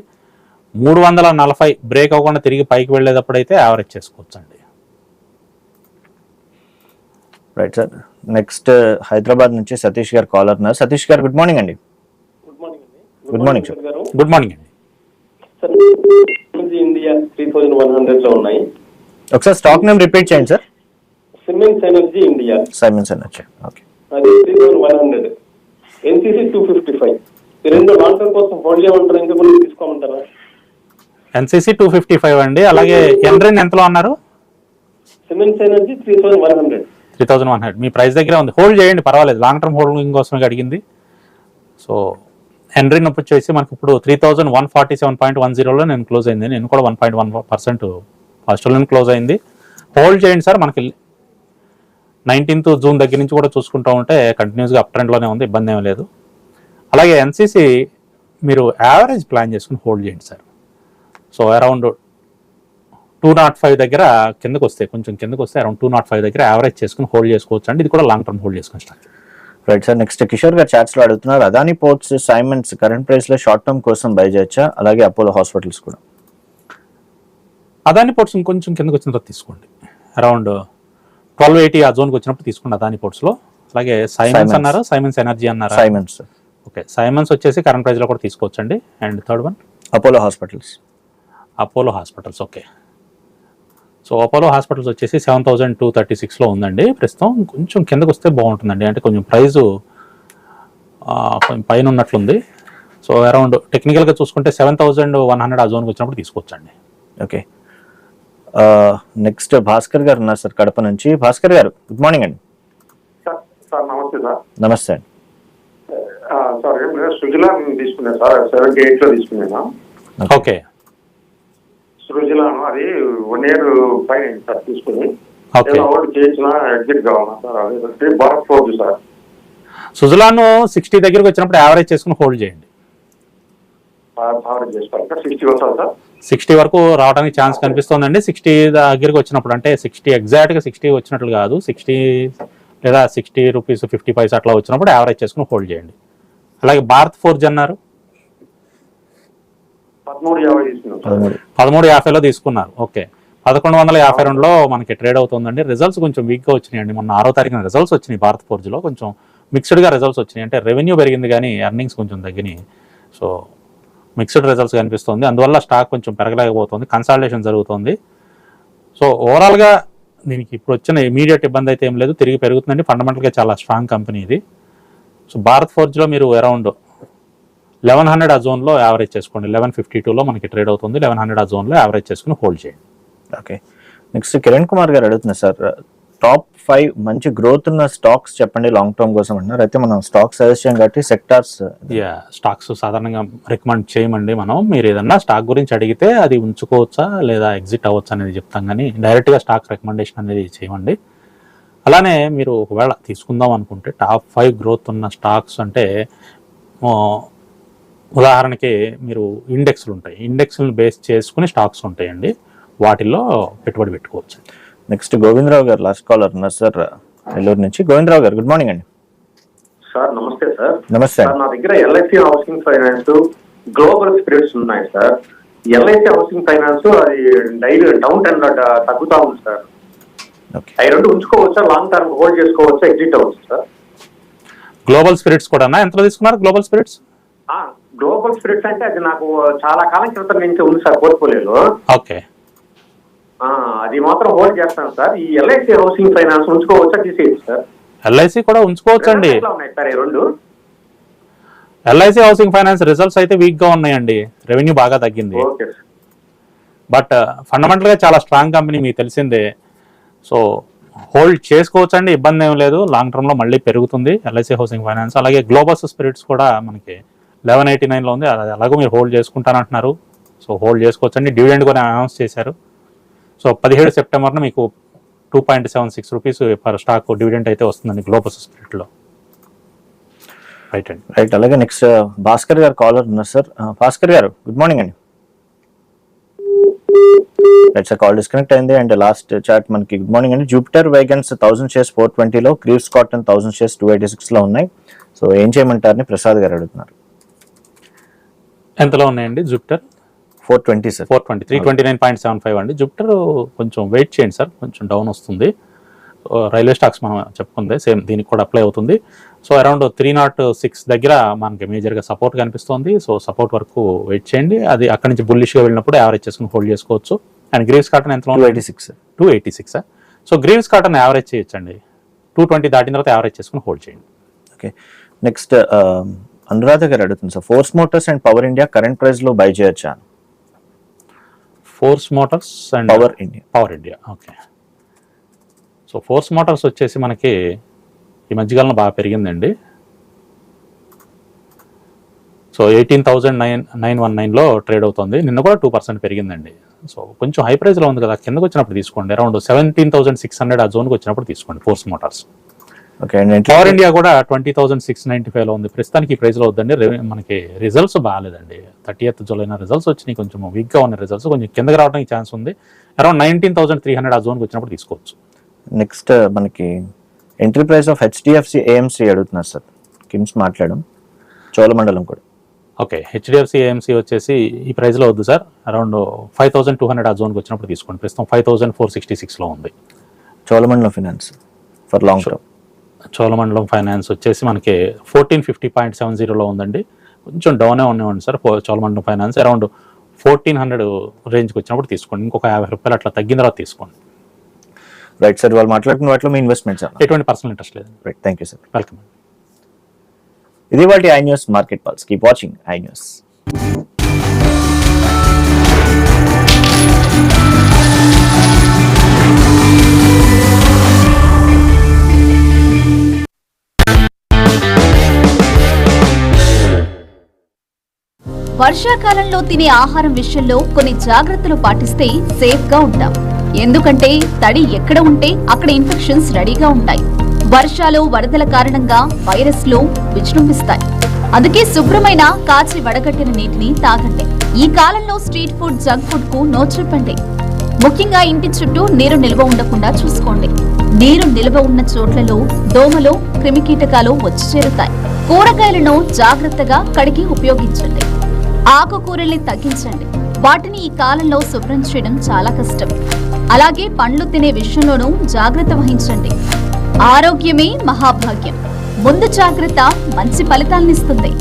B: మూడు వందల నలభై బ్రేక్ అవ్వకుండా తిరిగి పైకి వెళ్ళేటప్పుడు అయితే యావరేజ్ చేసుకోవచ్చు అండి
A: రైట్ సార్. నెక్స్ట్ హైదరాబాద్ నుంచి సతీష్ గారు కాలర్ ఉన్నారు సతీష్ గారు గుడ్ మార్నింగ్ అండి.
F: గుడ్ మార్నింగ్ అండి.
A: Good morning sir.
B: Good morning అండి.
F: Sir India three thousand one హండ్రెడ్లో ఉన్నాయి.
A: ఒకసారి స్టాక్ నేమ్ రిపీట్ చేయండి sir.
F: Siemens Energy India
A: Siemens వచ్చాయి ఓకే
F: అది three thousand one hundred NCC two fifty five ఈ రెండు లాంగ్ టర్మ్ కోసం హోల్డ్ చేయమంటారా? ఇంకా కొన్ని తీసుకోమంటారా?
B: ఎన్సీసీ టూ ఫిఫ్టీ ఫైవ్ అండి. అలాగే ఎండ్రిన్ ఎంతలో అన్నారు?
F: Siemens Energy three thousand one hundred
B: three thousand one hundred మీ ప్రైస్ దగ్గర ఉంది. హోల్డ్ చేయండి పర్వాలేదు. లాంగ్ టర్మ్ హోల్డింగ్ కోసమే అడిగింది. సో ఎండ్రిన్ వచ్చేసి మనకి ఇప్పుడు three thousand one forty seven point one జీరోలో నేను క్లోజ్ అయింది. నేను కూడా వన్ పాయింట్ వన్ పర్సెంట్ ఫస్ట్లో క్లోజ్ అయింది. హోల్డ్ చేయండి సార్ మనకి నైన్టీన్త్ జూన్ దగ్గర నుంచి కూడా చూసుకుంటూ ఉంటే కంటిన్యూస్గా అప్ ట్రెండ్లోనే ఉంది ఇబ్బంది ఏమీ లేదు. అలాగే ఎన్సీసీ మీరు యావరేజ్ ప్లాన్ చేసుకుని హోల్డ్ చేయండి sir. So around two nought five దగ్గర కిందకు వస్తే కొంచెం కిందకు వస్తే అరౌండ్ టూ నాట్ ఫైవ్ దగ్గర యావరేజ్ చేసుకుని హోల్డ్ చేసుకోవచ్చు అండి. ఇది కూడా లాంగ్ టర్మ్ హోల్డ్ చేసుకుని stock
A: right sir next Kishore గారు చాట్స్లో అడుగుతున్నారు అదాని పోర్ట్స్ సైమన్స్ కరెంట్ ప్రైస్లో షార్ట్ టర్మ్ కోసం బై చేయొచ్చా? అలాగే అపోలో హాస్పిటల్స్ కూడా.
B: అదాని పోర్ట్స్ ఇంకొంచెం కిందకు వచ్చిన తర్వాత తీసుకోండి. అరౌండ్ ట్వెల్వ్ ఎయిటీ ఆ జోన్కి వచ్చినప్పుడు తీసుకోండి అదాని పోర్ట్స్లో అలాగే సైమన్స్. అన్నారు? సైమన్స్ ఎనర్జీ అన్నారా?
A: సైమన్స్
B: ఓకే సైమన్స్ వచ్చేసి కరెంట్ ప్రైస్లో కూడా తీసుకోవచ్చండి. And third one
A: Apollo Hospitals
B: Apollo Hospitals okay so Apollo Hospitals వచ్చేసి సెవెన్ థౌజండ్ టూ థర్టీ సిక్స్లో ఉందండి. ప్రస్తుతం కొంచెం కిందకు వస్తే బాగుంటుందండి. అంటే కొంచెం ప్రైజు కొంచెం పైన ఉన్నట్లుంది. సో అరౌండ్ టెక్నికల్గా చూసుకుంటే సెవెన్ థౌజండ్ వన్ హండ్రెడ్ ఆ జోన్కి వచ్చినప్పుడు తీసుకోవచ్చండి.
A: ఓకే నెక్స్ట్ భాస్కర్ గారు ఉన్నారు సార్ కడప నుంచి. భాస్కర్ గారు గుడ్ మార్నింగ్ అండి.
E: సార్ సార్ నమస్తే సార్.
A: నమస్తే అండి.
E: ఆ, సార్ సృజలా తీసుకున్నాను సార్ సెవెంటీ ఎయిట్లో తీసుకున్నాను.
B: ఓకే.
E: సృజలాను అది వన్ ఇయర్ పైన సార్ తీసుకుని. చేసిన ఎగ్జిట్ కావాలా సార్ అదే. సార్.
B: సుజలాను సిక్స్టీ దగ్గరికి వచ్చినప్పుడు యావరేజ్ చేసుకుని హోల్డ్ చేయండి.
E: సిక్స్టీ
B: వరకు రావడానికి ఛాన్స్ కనిపిస్తోందండి. సిక్స్టీ దగ్గరికి వచ్చినప్పుడు అంటే సిక్స్టీ ఎగ్జాక్ట్గా సిక్స్టీ వచ్చినట్లు కాదు. సిక్స్టీ లేదా సిక్స్టీ రూపీస్ ఫిఫ్టీ పైస్ అట్లా వచ్చినప్పుడు యావరేజ్ చేసుకుని హోల్డ్ చేయండి. అలాగే భారత్ ఫోర్జ్ అన్నారు.
E: పదమూడు
B: యాభైలో తీసుకున్నారు. ఓకే. పదకొండు వందల యాభై రెండులో మనకి ట్రేడ్ అవుతుందండి. రిజల్ట్స్ కొంచెం వీక్గా వచ్చినాయండి. మొన్న ఆరో తారీఖున రిజల్ట్స్ వచ్చినాయి భారత్ ఫోర్జ్లో కొంచెం మిక్స్డ్గా రిజల్ట్స్ వచ్చినాయి. అంటే రెవెన్యూ పెరిగింది కానీ ఎర్నింగ్స్ కొంచెం తగ్గినాయి. సో మిక్స్డ్ రిజల్ట్స్ కనిపిస్తుంది. అందువల్ల స్టాక్ కొంచెం పెరగలేకపోతుంది. కన్సాలిడేషన్ జరుగుతుంది. సో ఓవరాల్గా దీనికి ఇప్పుడు వచ్చిన ఇమీడియట్ ఇబ్బంది అయితే ఏం లేదు. తిరిగి పెరుగుతుందండి. ఫండమెంటల్గా చాలా స్ట్రాంగ్ కంపెనీ ఇది. సో భారత్ ఫోర్జ్లో మీరు అరౌండ్ లెవెన్ హండ్రెడ్ ఆ జోన్లో యావరేజ్ చేసుకోండి. లెవెన్ ఫిఫ్టీ టూలో మనకి ట్రేడ్ అవుతుంది. లెవెన్ హండ్రెడ్ ఆ జోన్లో యావరేజ్ చేసుకుని హోల్డ్ చేయండి.
A: ఓకే నెక్స్ట్ కిరణ్ కుమార్ గారు అడుగుతున్నారు సార్ టాప్ ఫైవ్ మంచి గ్రోత్ ఉన్న స్టాక్స్ చెప్పండి లాంగ్ టర్మ్ కోసం అంటున్నారు. అయితే మనం స్టాక్స్ సజెస్ట్ చేయం కాబట్టి సెక్టార్స్
B: యా స్టాక్స్ సాధారణంగా రికమెండ్ చేయమండి మనం. మీరు ఏదన్నా స్టాక్ గురించి అడిగితే అది ఉంచుకోవచ్చా లేదా ఎగ్జిట్ అవ్వచ్చా అనేది చెప్తాం కానీ డైరెక్ట్గా స్టాక్ రికమెండేషన్ అనేది చేయమండి. అలానే మీరు ఒకవేళ తీసుకుందాం అనుకుంటే టాప్ ఫైవ్ గ్రోత్ ఉన్న స్టాక్స్ అంటే ఉదాహరణకి మీరు ఇండెక్స్లు ఉంటాయి. ఇండెక్స్లను బేస్ చేసుకుని స్టాక్స్ ఉంటాయండి. వాటిల్లో పెట్టుబడి పెట్టుకోవచ్చు.
A: నెక్స్ట్ గోవిందరావు గారు లాస్ట్ కాలర్ ఉన్నారు సార్ నెల్లూరు నుంచి. గోవిందరావు గారు గుడ్ మార్నింగ్ అండి.
H: సార్ నమస్తే సార్
A: నమస్తే.
H: సార్ నా దగ్గర LIC Housing Finance Global Spirits ఉన్నాయి సార్ ఎల్ఐసి హౌసింగ్ ఫైనాన్స్ అది డైలీ డౌన్ టెన్ తగ్గుతా ఉంది సార్
A: ఓకే.
H: అవి రెండు ఉంచుకోవచ్చా లాంగ్ టర్మ్ హోల్డ్ చేసుకోవచ్చా ఎగ్జిట్ అవ్వచ్చు సార్
B: గ్లోబల్ స్పిరిట్స్ కూడా ఎంతలో తీసుకున్నారు గ్లోబల్ స్పిరిట్స్
H: గ్లోబల్ స్పిరిట్స్ అంటే అది నాకు చాలా కాలం క్రితం నుంచి ఉంది సార్ పోర్ట్ఫోలియోలో
B: ఓకే.
H: అది మాత్రం హోల్డ్ చేస్తాను సార్. ఈ ఎల్ఐసి హౌసింగ్ ఫైనాన్స్ ఉంచుకోవచ్చా తీసేయచ్చు సార్?
B: ఎల్ఐసి కూడా ఉంచుకోవచ్చండి.
H: సార్ ఈ రెండు?
B: ఎల్ఐసి హౌసింగ్ ఫైనాన్స్ రిజల్ట్స్ అయితే వీక్గా ఉన్నాయండి. రెవెన్యూ బాగా తగ్గింది. బట్ ఫండమెంటల్గా చాలా స్ట్రాంగ్ కంపెనీ మీకు తెలిసిందే. సో హోల్డ్ చేసుకోవచ్చు అండి ఇబ్బంది ఏం లేదు. లాంగ్ టర్మ్లో మళ్ళీ పెరుగుతుంది ఎల్ఐసి హౌసింగ్ ఫైనాన్స్ అలాగే గ్లోబస్ స్పిరిట్స్ కూడా మనకి లెవెన్ ఎయిటీ నైన్లో ఉంది. అది ఎలాగో మీరు హోల్డ్ చేసుకుంటానంటున్నారు. సో హోల్డ్ చేసుకోవచ్చు అండి డివిడెండ్ కూడా అనౌన్స్ చేశారు. సో పదిహేడు సెప్టెంబర్న మీకు two point seven six rupees per stock dividend అయితే వస్తుందండి గ్లోబస్ స్పిరిట్లో రైట్ అండి.
A: రైట్ అలాగే నెక్స్ట్ భాస్కర్ గారు కాలర్ ఉన్నారు సార్ భాస్కర్ గారు గుడ్ మార్నింగ్ అండి. రైట్ సార్ కాల్ డిస్కనెక్ట్ అయింది అండ్ లాస్ట్ చాట్ మనకి గుడ్ మార్నింగ్ అండి. Jupiter Wagons thousand shares four ట్వంటీలో Greaves Cotton thousand shares two eighty సిక్స్లో ఉన్నాయి. సో ఏం చేయమంటారని ప్రసాద్ గారు అడుగుతున్నారు.
B: ఎంతలో ఉన్నాయండి Jupiter
A: four twenty sir.
B: Four twenty three twenty nine point seven five అండి. జూపిటర్ కొంచెం వెయిట్ చేయండి సార్. కొంచెం డౌన్ వస్తుంది. రైల్వే స్టాక్స్ మనం చెప్పుకుందే సేమ్ దీనికి కూడా అప్లై అవుతుంది. So around three nought six దగ్గర మనకి మేజర్గా సపోర్ట్ కనిపిస్తుంది. సో సపోర్ట్ వరకు వెయిట్ చేయండి. అది అక్కడి నుంచి బుల్లిష్గా వెళ్ళినప్పుడు యావరేజ్ చేసుకుని హోల్డ్ చేసుకోవచ్చు. అండ్ గ్రీవ్స్ కాటన్ ఎంత
A: two eighty six
B: two eighty six so Greaves Cotton average చేయొచ్చండి. టూ ట్వంటీ దాటిన తర్వాత యావరేజ్ చేసుకుని హోల్డ్ చేయండి.
A: ఓకే. నెక్స్ట్ అనురాధ గారు అడుగుతుంది sir. Force Motors and Power India current ప్రైస్లో బై చేయొచ్చా
B: Force Motors and
A: Power India
B: Power India okay. So Force Motors వచ్చేసి మనకి ఈ మధ్యకాలంలో బాగా పెరిగిందండి. So eighteen thousand nine nine one నైన్లో ట్రేడ్ అవుతుంది. నిన్న కూడా టూ పర్సెంట్ పెరిగిందండి. సో కొంచెం హై ప్రైస్లో ఉంది కదా కిందకు వచ్చినప్పుడు తీసుకోండి. Around seventeen thousand six hundred ఆ జోన్కి వచ్చినప్పుడు తీసుకోండి Force Motors.
A: Okay and
B: Power India కూడా ట్వంటీ థౌసండ్ సిక్స్ నైన్టీ ఫైవ్లో ఉంది. ప్రస్తుతానికి ఈ ప్రైస్లో వద్దండి మనకి రిజల్ట్స్ బాగాలేదండి. థర్టీ ఎయిత్ జూలైన రిజల్ట్స్ వచ్చినాయి. కొంచెం వీక్గా ఉన్న రిజల్ట్స్ కొంచెం కిందకి రావడానికి ఛాన్స్ ఉంది. Around nineteen thousand three hundred ఆ జోన్కి వచ్చినప్పుడు తీసుకోవచ్చు.
A: నెక్స్ట్ మనకి entry price of HDFC AMC అడుగుతున్నారు సార్. కిమ్స్ మాట్లాడడం. చోళమండలం కూడా.
B: ఓకే హెచ్డిఎఫ్సి ఏఎంసీ వచ్చేసి ఈ ప్రైస్లో వద్దు sir. Around five thousand two hundred ఆ జోన్కి వచ్చినప్పుడు తీసుకోండి. ప్రస్తుతం ఫైవ్ థౌసండ్ ఫోర్ సిక్స్టీ సిక్స్లో ఉంది.
A: Cholamandalam Finance for long term.
B: Cholamandalam Finance వచ్చేసి మనకి ఫోర్టీన్ ఫిఫ్టీ పాయింట్ సెవెన్ జీరోలో ఉందండి. కొంచెం డౌనే ఉన్నాయండి sir. Cholamandalam Finance around fourteen hundred రేంజ్కి వచ్చినప్పుడు తీసుకోండి. ఇంకొక యాభై రూపాయలు అట్లా తగ్గిన తర్వాత తీసుకోండి.
A: రైట్ సార్ వాళ్ళు మాట్లాడుకున్న వాటిలో మీ ఇన్వెస్ట్మెంట్స్
B: ఎటువంటి పర్సనల్ ఇంట్రెస్ట్ లేదు
A: right thank you sir
B: welcome
A: ఇది వాటి I News market pulse. Keep watching I News.
I: వర్షాకాలంలో తినే ఆహారం విషయంలో కొన్ని జాగ్రత్తలు పాటిస్తే సేఫ్గా ఉంటాం. ఎందుకంటే తడి ఎక్కడ ఉంటే అక్కడ ఇన్ఫెక్షన్స్ రెడీగా ఉంటాయి. వర్షాలు వరదల కారణంగా వైరస్లు విజృంభిస్తాయి. అందుకే శుభ్రమైన కాచి వడగట్టిన నీటిని తాగండి. ఈ కాలంలో స్ట్రీట్ ఫుడ్ జంక్ ఫుడ్కు నో చెప్పండి. ముఖ్యంగా ఇంటి చుట్టూ నీరు నిల్వ ఉండకుండా చూసుకోండి. నీరు నిల్వ ఉన్న చోట్లలో దోమలు క్రిమికీటకాలు వచ్చి చేరుతాయి. కూరగాయలను జాగ్రత్తగా కడిగి ఉపయోగించండి. ఆకుకూరల్ని తగ్గించండి. వాటిని ఈ కాలంలో శుభ్రం చేయడం చాలా కష్టం. అలాగే పండ్లు తినే విషయంలోనూ జాగ్రత్త వహించండి. ఆరోగ్యమే మహాభాగ్యం. ముందు జాగ్రత్త మంచి ఫలితాలనిస్తుంది.